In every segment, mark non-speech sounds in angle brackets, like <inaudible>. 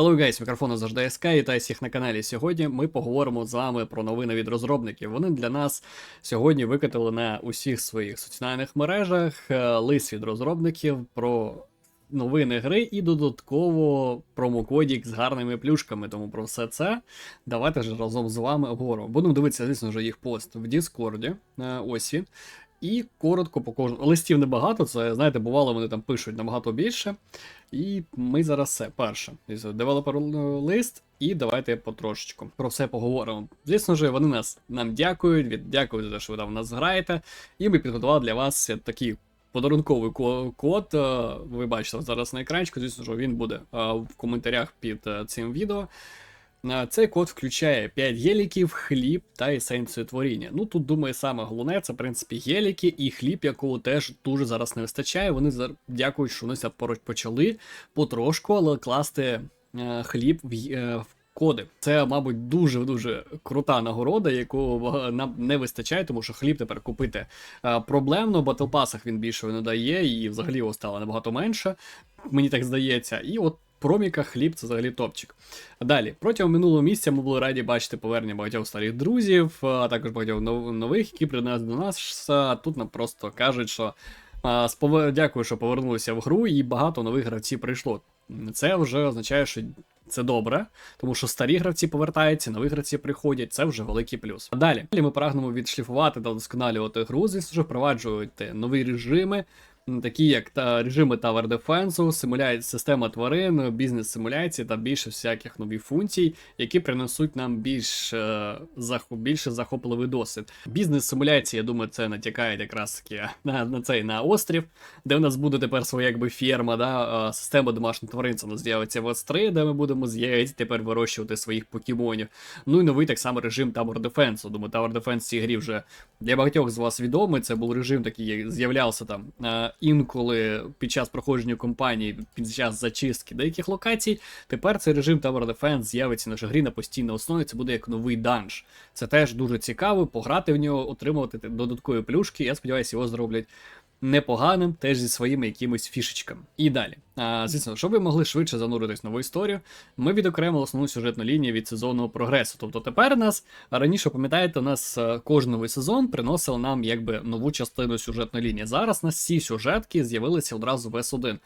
Hello guys, мікрофон завжди СК, вітаю всіх на каналі. Сьогодні ми поговоримо з вами про новини від розробників. Вони для нас сьогодні викатили на усіх своїх соціальних мережах е, лист від розробників про новини гри і додатково промокодік з гарними плюшками. Тому про все це давайте ж разом з вами обговоримо. Будемо дивитися, звісно ж, їх пост в Діскорді. е, Ось він. І коротко по кожному. Листів небагато, це, знаєте, бувало, вони там пишуть набагато більше. І ми зараз все. Перше. Девелопер лист, і давайте потрошечку про все поговоримо. Звісно ж, вони нас нам дякують, від дякують за те, що ви там в нас граєте. І ми підготували для вас такий подарунковий код. е, Ви бачите зараз на екранчику. Звісно, що він буде е, в коментарях під е, цим відео. Цей код включає 5 геліків, хліб та есенцію творіння. Ну тут думаю, саме головне це в принципі геліки і хліб, якого теж дуже зараз не вистачає. Вони дякують, що вони поруч почали потрошку, але класти е, хліб в, е, в коди. Це, мабуть, дуже дуже крута нагорода, яку нам не вистачає, тому що хліб тепер купити е, проблемно. В батлпасах він більше не дає, і взагалі його стало набагато менше. Мені так здається. І от. Проміка хліб це взагалі топчик. Далі, протягом минулого місяця ми були раді бачити повернення багатьох старих друзів, а також багатьох нових, які принесли до нас. Тут нам просто кажуть, що дякую, що повернулися в гру, і багато нових гравців прийшло. Це вже означає, що це добре, тому що старі гравці повертаються, нові гравці приходять, це вже великий плюс. А далі ми прагнемо відшліфувати та вдосконалювати гру, звісно впроваджувати нові режими. М, Такі як та режими Tower Defense, симуляція система тварин, бізнес-симуляції та більше всяких нових функцій, які принесуть нам більш, е, більше захопливий досвід. Бізнес-симуляція, я думаю, це натякає якраз таки на, на цей на острів, де у нас буде тепер своя якби ферма, да, е, система домашніх тварин це у нас з'явиться в С3, де ми будемо з'явитися тепер вирощувати своїх покемонів. Ну і новий так само режим Tower Defense. Думаю, Tower Defense в цій грі вже для багатьох з вас відомий. Це був режим такий, з'являвся там е, інколи під час проходження компанії, під час зачистки деяких локацій. Тепер цей режим Tower Defense з'явиться в нашій грі на постійній основі. Це буде як новий данж. Це теж дуже цікаво, пограти в нього, отримувати додаткові плюшки. Я сподіваюся, його зроблять непоганим, теж зі своїми якимись фішечками. І далі. А, звісно, щоб ви могли швидше зануритись в нову історію, ми відокремили основну сюжетну лінію від сезонного прогресу. Тобто тепер нас раніше, пам'ятаєте, нас е, кожен сезон приносив нам якби нову частину сюжетної лінії. Зараз у нас всі сюжетки з'явилися одразу в S1.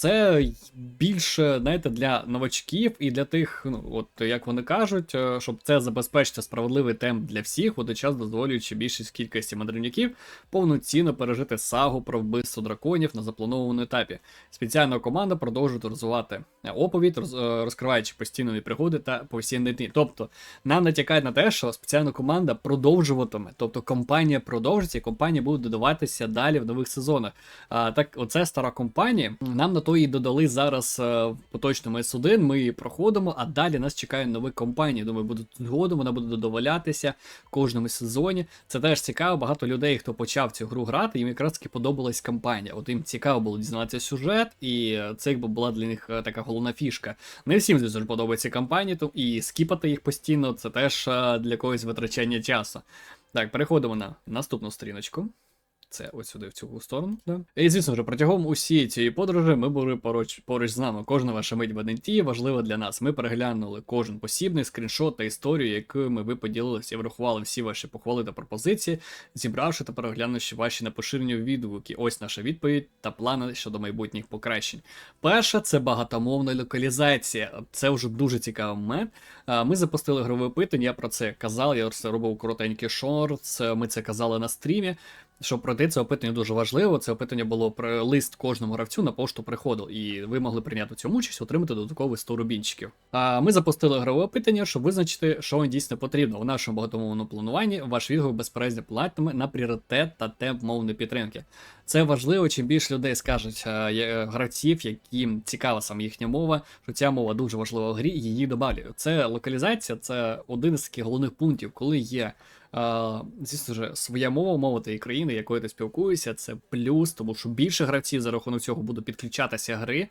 Це більше, знаєте, для новачків і для тих, ну от як вони кажуть, е, щоб це забезпечити справедливий темп для всіх, водночас дозволюючи більшість кількості мандрівників повноцінно пережити сагу про вбивство драконів на запланованому етапі. Спеціальна команда продовжує розвивати оповідь, роз- е, розкриваючи постійні пригоди та повсякденні дні. Тобто нам натякають на те, що спеціальна команда продовжуватиме, тобто компанія продовжиться, і компанія буде додаватися далі в нових сезонах. А, так, оце стара компанія. Нам на і додали зараз е, в поточному S1, ми її проходимо, а далі нас чекає нові компанії. Думаю, будуть згодом, вона буде додаватися в кожному сезоні. Це теж цікаво. Багато людей, хто почав цю гру грати, їм якраз таки подобалась кампанія. От їм цікаво було дізнатися сюжет, і це якби була для них е, така головна фішка. Не всім, звісно ж, подобаються кампанії, то і скіпати їх постійно це теж е, для когось витрачання часу. Так, переходимо на наступну сторіночку. Це ось сюди в цю сторону. Да. І звісно ж, протягом усієї цієї подорожі ми були поруч, поруч з нами. Кожна ваша мить в Аденті важлива для нас. Ми переглянули кожен посібний скріншот та історію, якою ми ви поділилися і врахували всі ваші похвали та пропозиції, зібравши та переглянувши ваші на поширені відгуки. Ось наша відповідь та плани щодо майбутніх покращень. Перша це багатомовна локалізація. Це вже дуже цікавий момент. Ми запустили ігрове опитання, я про це казав, я це робив коротенький шорт, ми це казали на стрімі. Щоб пройти це опитання дуже важливо. Це опитання було про лист кожному гравцю на пошту приходив, і ви могли прийняти в цьому участь, отримати додаткові 100 рубінчиків. А ми запустили ігрове опитання, щоб визначити, що вам дійсно потрібно. У нашому багатомовному плануванні ваш відгук безперечно платиме на пріоритет та темп мовної підтримки. Це важливо, чим більше людей скажуть е, гравців, яким цікава саме їхня мова, що ця мова дуже важлива в грі, її добавлюють. Це локалізація, це один з таких головних пунктів, коли є. Звісно ж, своя мова, мова тієї країни, якою ти спілкуєшся, це плюс, тому що більше гравців за рахунок цього будуть підключатися гри,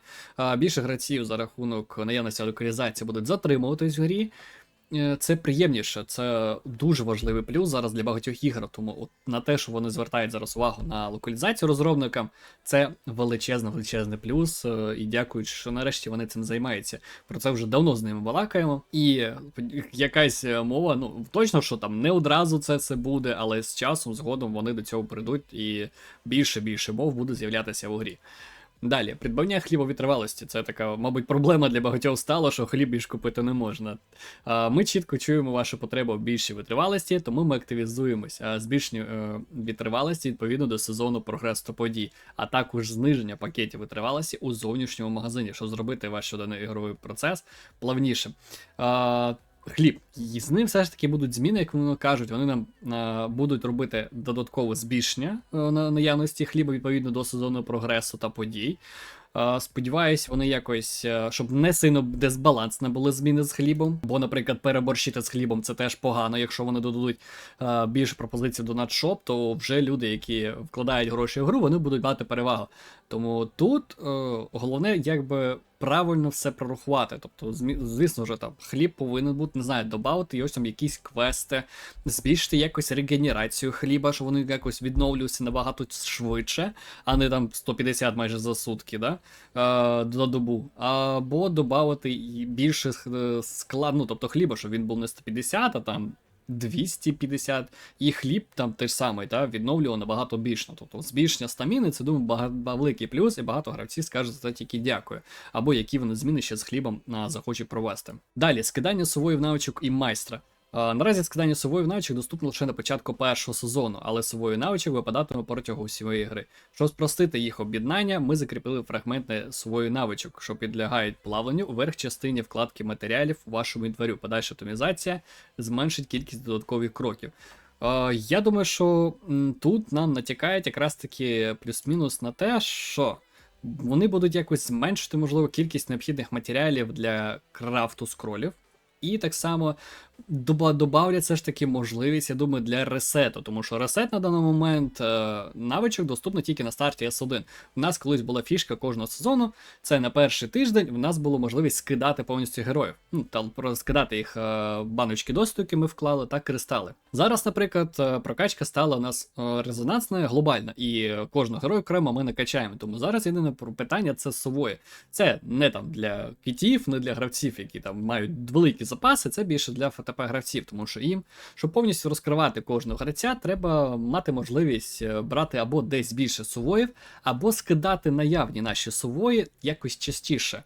більше гравців за рахунок наявності локалізації будуть затримуватись в грі. Е, це приємніше. Це дуже важливий плюс зараз для багатьох ігор. Тому от на те, що вони звертають зараз увагу на локалізацію розробникам, це величезний, величезний плюс. е, І дякую, що нарешті вони цим займаються. Про це вже давно з ними балакаємо. І якась е, мова, ну точно, що там не одразу це все буде, але з часом, згодом вони до цього прийдуть, і більше більше мов буде з'являтися в грі. Далі, придбання хлібовітривалості. Це така, мабуть, проблема для багатьох стало, що хліб більш купити не можна. Ми чітко чуємо вашу потребу в більшій витривалості, тому ми активізуємось. Збільшення е, витривалості відповідно до сезону прогресу подій, а також зниження пакетів витривалості у зовнішньому магазині, щоб зробити ваш щоденний ігровий процес плавнішим. Хліб, і з ним все ж таки будуть зміни, як вони кажуть, вони нам а, будуть робити додаткове збільшення а, на наявності хліба відповідно до сезонного прогресу та подій. А, Сподіваюсь, вони якось, е, щоб не сильно дисбалансне були зміни з хлібом. Бо, наприклад, переборщити з хлібом це теж погано. Якщо вони додадуть е, більше пропозицій до надшоп, то вже люди, які вкладають гроші в гру, вони будуть мати перевагу. Тому тут е, головне, якби правильно все прорахувати. Тобто, звісно ж, там хліб повинен бути, не знаю, додати ось там якісь квести, збільшити якось регенерацію хліба, щоб вони якось відновлювалися набагато швидше, а не там 150 майже за сутки, да? е, за добу. Або додати більше е, склад, ну тобто хліба, щоб він був не 150, а там 250, і хліб там той самий, та, відновлював набагато більше. Тобто збільшення стаміни, це думаю, великий плюс, і багато гравців скажуть за це тільки дякую. Або які вони зміни ще з хлібом захочуть провести. Далі, скидання сувої в навичок і майстра. А, Наразі скидання сової навичок доступно лише на початку першого сезону, але сової навичок випадатиме протягом всієї гри. Щоб спростити їх об'єднання, ми закріпили фрагменти сової навичок, що підлягають плавленню у верх частині вкладки матеріалів у вашому інварю. Подальша оптимізація зменшить кількість додаткових кроків. Е, Я думаю, що тут нам натякають якраз таки плюс-мінус на те, що вони будуть якось зменшити, можливо, кількість необхідних матеріалів для крафту скролів. І так само доба- добавлять все ж таки можливість, я думаю, для ресету, тому що ресет на даний момент е, навичок доступний тільки на старті S1. У нас колись була фішка кожного сезону. Це на перший тиждень в нас було можливість скидати повністю героїв. Ну там скидати їх е, баночки досвіду, які ми вклали, та кристали. Зараз, наприклад, е, прокачка стала у нас резонансна, глобальна, і кожного героя окремо ми накачаємо. Тому зараз єдине питання це сової. Це не там для кітів, не для гравців, які там мають великі запаси, це більше для ФТП гравців, тому що їм, щоб повністю розкривати кожного гравця, треба мати можливість е, брати або десь більше сувоїв, або скидати наявні наші сувої якось частіше.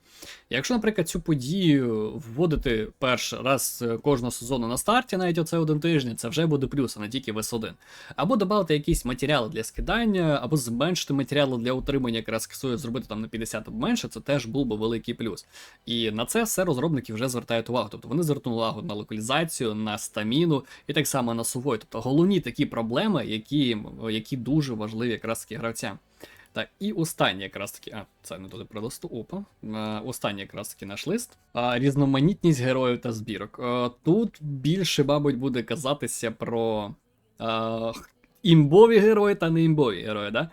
Якщо, наприклад, цю подію вводити перший раз е, кожного сезону на старті, навіть оце один тиждень, це вже буде плюс, а не тільки вес 1 Або додати якісь матеріали для скидання, або зменшити матеріали для утримання, якраз ксою зробити там на 50 або менше, це теж був би великий плюс. І на це все розробники вже звертають увагу. Тобто вони звернули увагу на локалізацію, на стаміну і так само на сувой. Тобто головні такі проблеми, які, які дуже важливі якраз таки гравцям. Так, і останнє якраз таки. А, це не туди прилисту. Опа. Е, останній якраз таки наш лист. Різноманітність героїв та збірок. Е, тут більше, мабуть, буде казатися про е, імбові герої та не імбові герої, да?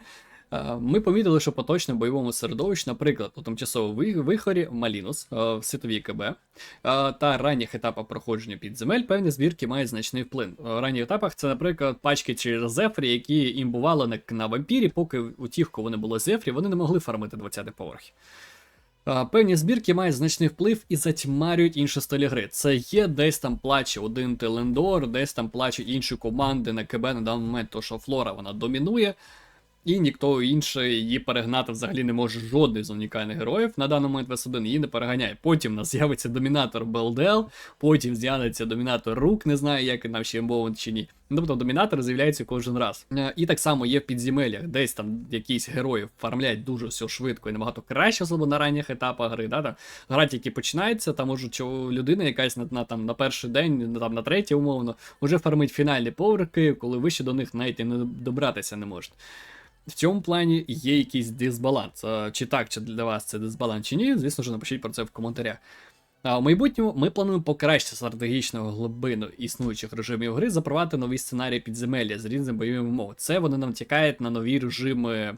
Е, Ми помітили, що поточно в бойовому середовищі, наприклад, у тимчасовому вихорі Малінус е, в світовій КБ е, та ранніх етапах проходження підземель певні збірки мають значний вплив. Е, В ранніх етапах це, наприклад, пачки через Зефрі, які імбували на, на вампірі, поки у тих, кого не було Зефрі, вони не могли фармити 20 поверхи. А, Певні збірки мають значний вплив і затьмарюють інші стилі гри. Це є десь там плаче один Телендор, десь там плачуть інші команди на КБ на даний момент, то що Флора вона домінує, і ніхто інший її перегнати взагалі не може жодний з унікальних героїв. На даний момент Вес-1 її не переганяє. Потім у нас з'явиться домінатор Белдел, потім з'явиться домінатор Рук, не знаю, як нам ще мовить чи ні. Ну, Тобто домінатори з'являються кожен раз. Е, І так само є в підземеллях, десь там якісь героїв фармлять дуже все швидко і набагато краще, особливо на ранніх етапах гри. Да? Там, гра тільки починається, там може людина якась на, на, там, на перший день, там, на третій, умовно, вже фармить фінальні поверхи, коли ви ще до них навіть і не добратися не можете. В цьому плані є якийсь дисбаланс. Чи так, чи для вас це дисбаланс, чи ні, звісно ж, напишіть про це в коментарях. А в майбутньому ми плануємо покращити стратегічну глибину існуючих режимів гри, запровадити нові сценарії підземелля з різними бойовими умовами. Це вони нам тікають на нові режими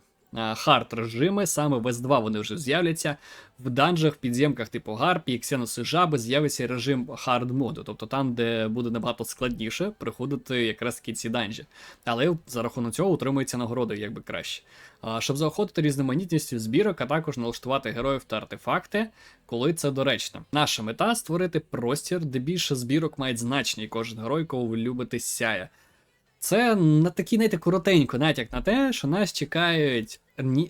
хард режими, саме в S2 вони вже з'являться. В данжах, в підземках типу Гарпі, Ксеноси Жаби з'явиться режим хард моду, тобто там, де буде набагато складніше приходити якраз таки ці данжі. Але за рахунок цього утримується нагороди якби краще. Щоб заохотити різноманітністю збірок, а також налаштувати героїв та артефакти, коли це доречно. Наша мета створити простір, де більше збірок мають значення, і кожен герой, кого ви любите, сяє. Це на такі, знаєте, коротенько натяк на те, що нас чекають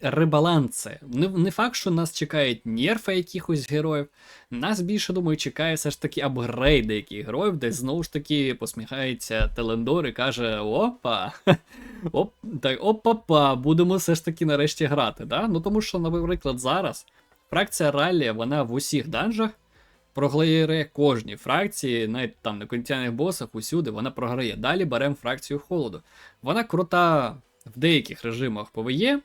ребаланси. Не, не факт, що нас чекають нерфи якихось героїв. Нас більше, думаю, чекає все ж таки апгрейд деяких героїв, де знову ж таки посміхається Телендор і каже: Опа! <laughs> Оп, так, опа-па, будемо все ж таки нарешті грати. Да? Ну тому що, наприклад, зараз фракція Раллі, вона в усіх данжах програє кожній фракції, навіть там на континентальних босах, усюди вона програє. Далі беремо фракцію холоду. Вона крута в деяких режимах ПВЕ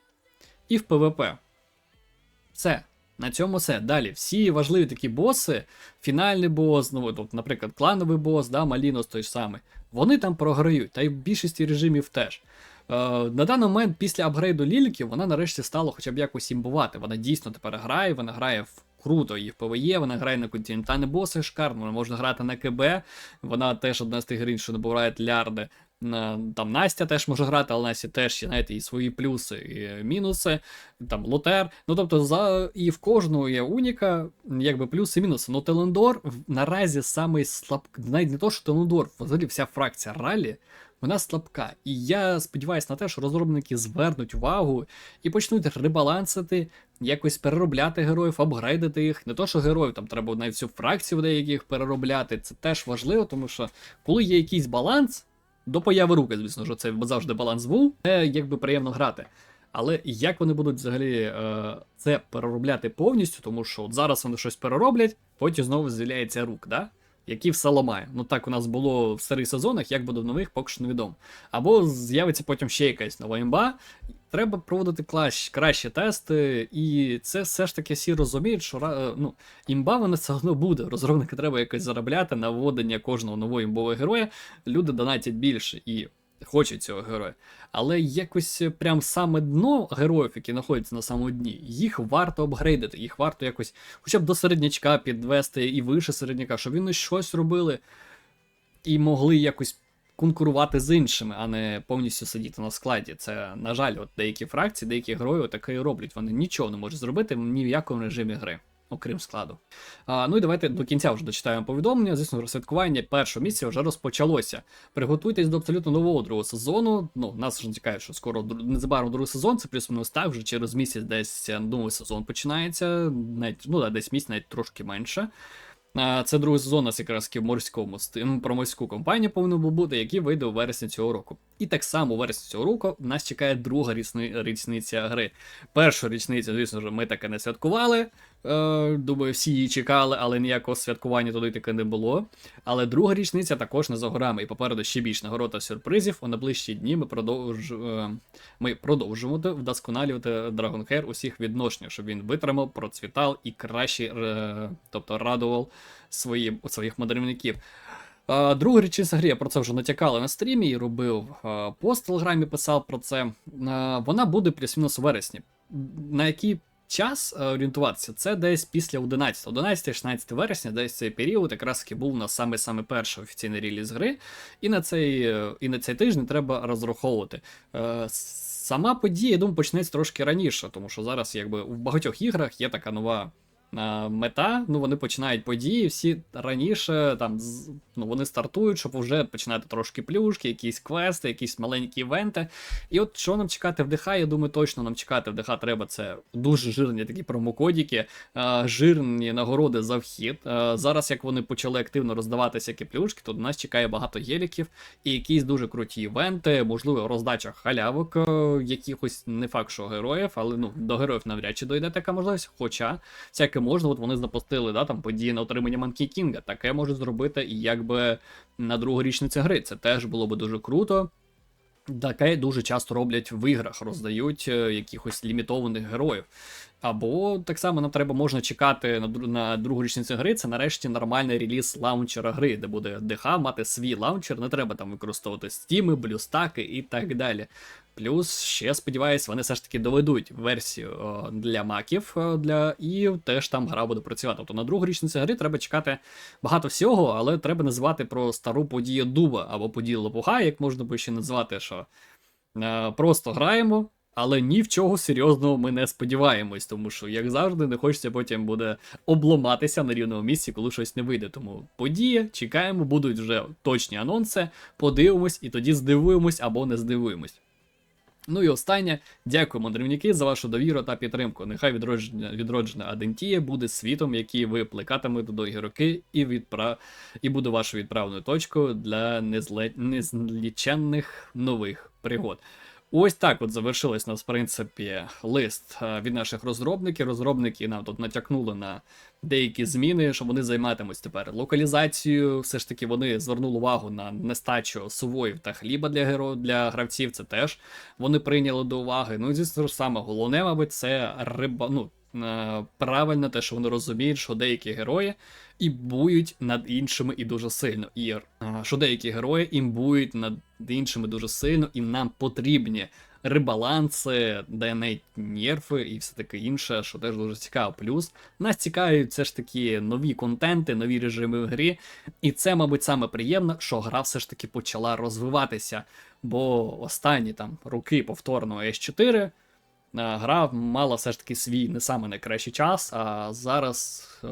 і в ПВП. Все. На цьому все. Далі. Всі важливі такі боси, фінальний бос, ну, от, наприклад, клановий бос, да, Малінос той самий, вони там програють, та й в більшості режимів теж. Е, на даний момент, після апгрейду Ліліки, вона нарешті стала хоча б якось імбувати. Вона дійсно тепер грає, вона грає в круто і в ПВЕ, вона грає на континентальні боси шикарно, вона можна грати на КБ. Вона теж одна з тих грін, що набирає лярди. На- Там Настя теж може грати, але Насті теж знаєте, і свої плюси, і мінуси, там Лотер. Ну тобто, за і в кожного є уніка, якби плюси і мінуси. Ну Телендор наразі самий слаб... навіть не то, що Телендор, взагалі вся фракція ралі, вона слабка. І я сподіваюся на те, що розробники звернуть увагу і почнуть ребалансити, якось переробляти героїв, апгрейдити їх. Не то, що героїв, там треба навіть всю фракцію деяких переробляти. Це теж важливо, тому що коли є якийсь баланс, до появи руки, звісно ж, це завжди баланс був, це якби приємно грати. Але як вони будуть взагалі е, це переробляти повністю, тому що от зараз вони щось перероблять, потім знову з'являється рук, да? які все ламає. Ну так у нас було в старих сезонах, як буде в нових, поки що невідомо. Або з'явиться потім ще якась нова імба. Треба проводити клащ, кращі тести, і це все ж таки всі розуміють, що е, ну, імба вона все одно буде. Розробники треба якось заробляти на вводення кожного нового імбового героя. Люди донатять більше і хочуть цього героя. Але якось прям саме дно героїв, які знаходяться на самому дні, їх варто апгрейдити, їх варто якось хоча б до середнячка підвести і вище середняка, щоб вони щось робили і могли якось конкурувати з іншими, а не повністю сидіти на складі. Це, на жаль, от деякі фракції, деякі герої таке і роблять. Вони нічого не можуть зробити ні в якому режимі гри. Окрім складу. А, ну і давайте до кінця вже дочитаємо повідомлення. Звісно, розсвяткування першого місця вже розпочалося. Приготуйтесь до абсолютно нового другого сезону. Ну, нас вже чекає, що скоро незабаром другий сезон, це плюс-мінус так, вже через місяць десь новий сезон починається. Навіть, ну, да, десь місяць, навіть трошки менше. Це другий сезон нас якраз в морському про морську компанію повинен був бути, який вийде у вересні цього року. І так само у вересні цього року нас чекає друга річниця гри. Першу річницю, звісно ж, ми таки не святкували. Е, думаю, всі її чекали, але ніякого святкування туди таки не було. Але друга річниця також не за горами, і попереду ще більш нагород та сюрпризів. У найближчі дні ми, продовж... е, ми продовжимо вдосконалювати Dragonhair усіх відношень, щоб він витримав, процвітав і краще, е, тобто радував свої, своїх мандрівників. Друга річниця гри, я про це вже натякали на стрімі і робив пост в телеграмі, писав про це. Вона буде плюс-мінус у вересні. На який час е, орієнтуватися? Це десь після 11, 11-16 вересня, десь цей період якраз таки був на саме саме перший офіційний реліз гри. І на цей, е, і на цей тиждень треба розраховувати. Е, Сама подія, я думаю, почнеться трошки раніше, тому що зараз, якби в багатьох іграх є така нова мета. Ну, вони починають події всі раніше, там ну, вони стартують, щоб вже починати трошки плюшки, якісь квести, якісь маленькі івенти. І от що нам чекати в ДХ, я думаю, точно нам чекати в ДХ треба це дуже жирні такі промокодіки, е, жирні нагороди за вхід. Е, Зараз, як вони почали активно роздавати всякі плюшки, то до нас чекає багато геліків і якісь дуже круті івенти, можливо, роздача халявок, е, якихось не факт, що героїв, але ну до героїв навряд чи дойде така можливість. Хоча всяке можна, от вони запустили да, там події на отримання Манкі Кінга. Таке можуть зробити і якби на другу річницю гри. Це теж було би дуже круто. Таке дуже часто роблять в іграх, роздають е, якихось лімітованих героїв. Або так само нам треба можна чекати на, на другу річницю гри. Це нарешті нормальний реліз лаунчера гри, де буде ДХ мати свій лаунчер, не треба там використовувати стіми, блюстаки і так далі. Плюс ще сподіваюсь, вони все ж таки доведуть версію для маків для і теж там гра буде працювати. Тобто на другу річницю гри треба чекати багато всього, але треба називати про стару подію дуба або подію лопуха, як можна би ще назвати, що е, просто граємо. Але ні в чого серйозного ми не сподіваємось, тому що, як завжди, не хочеться потім буде обломатися на рівному місці, коли щось не вийде. Тому подія, чекаємо, будуть вже точні анонси, подивимось і тоді здивуємось або не здивуємось. Ну і останнє, дякую, мандрівники, за вашу довіру та підтримку. Нехай відродження, відроджена Адентія буде світом, який ви плекатимете довгі роки, і відпра... і буде вашою відправною точкою для незле... незліченних нових пригод. Ось так от завершилось нас, в принципі, лист е, від наших розробників. Розробники нам тут натякнули на деякі зміни, що вони займатимуть тепер локалізацією. Все ж таки вони звернули увагу на нестачу сувоїв та хліба для геро... для гравців. Це теж вони прийняли до уваги. Ну і звісно саме головне, мабуть, це риба. Ну, е, правильно те, що вони розуміють, що деякі герої імбують над іншими і дуже сильно. І е, що деякі герої імбують над іншими дуже сильно, і нам потрібні ребаланси, де навіть нерфи і все таке інше, що теж дуже цікаво. Плюс нас цікавлять все ж таки нові контенти, нові режими в грі. І це, мабуть, саме приємно, що гра все ж таки почала розвиватися. Бо останні там роки повторно S4 е, гра мала все ж таки свій не саме найкращий час, а зараз е,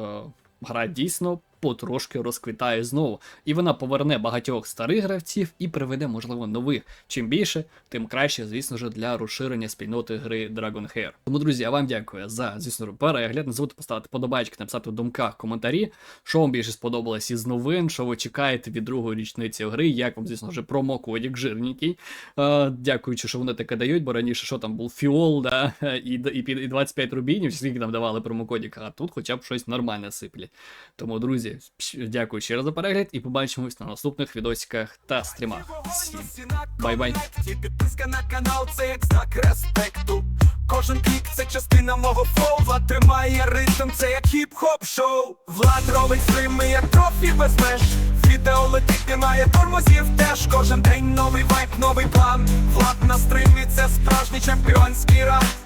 гра дійсно потрошки розквітає знову. І вона поверне багатьох старих гравців і приведе, можливо, нових. Чим більше, тим краще, звісно ж, для розширення спільноти гри Dragon Hair. Тому, друзі, я вам дякую за, звісно, перегляд. Не забудьте поставити подобайки, написати в думках коментарі, що вам більше сподобалось із новин, що ви чекаєте від другої річниці гри, як вам, звісно ж, промокодік жирненький. Е, дякуючи, що вони таке дають, бо раніше що там був фіол, да, <laughs> і, і, і 25 рубінів, скільки нам давали промокодік, а тут хоча б щось нормальне сиплять. Тому, друзі, дякую ще раз за перегляд і побачимось на наступних відосиках та стрімах. Бай-бай. Підписка на канал це як знак. Кожен клік це частина мого флоу Влад тримає ритм, це як хіп-хоп шоу Влад робить стрими, як трофі без меж Відео летить, немає тормозів теж Кожен день новий вайб, новий план Влад на стримі, це справжній чемпіонський раунд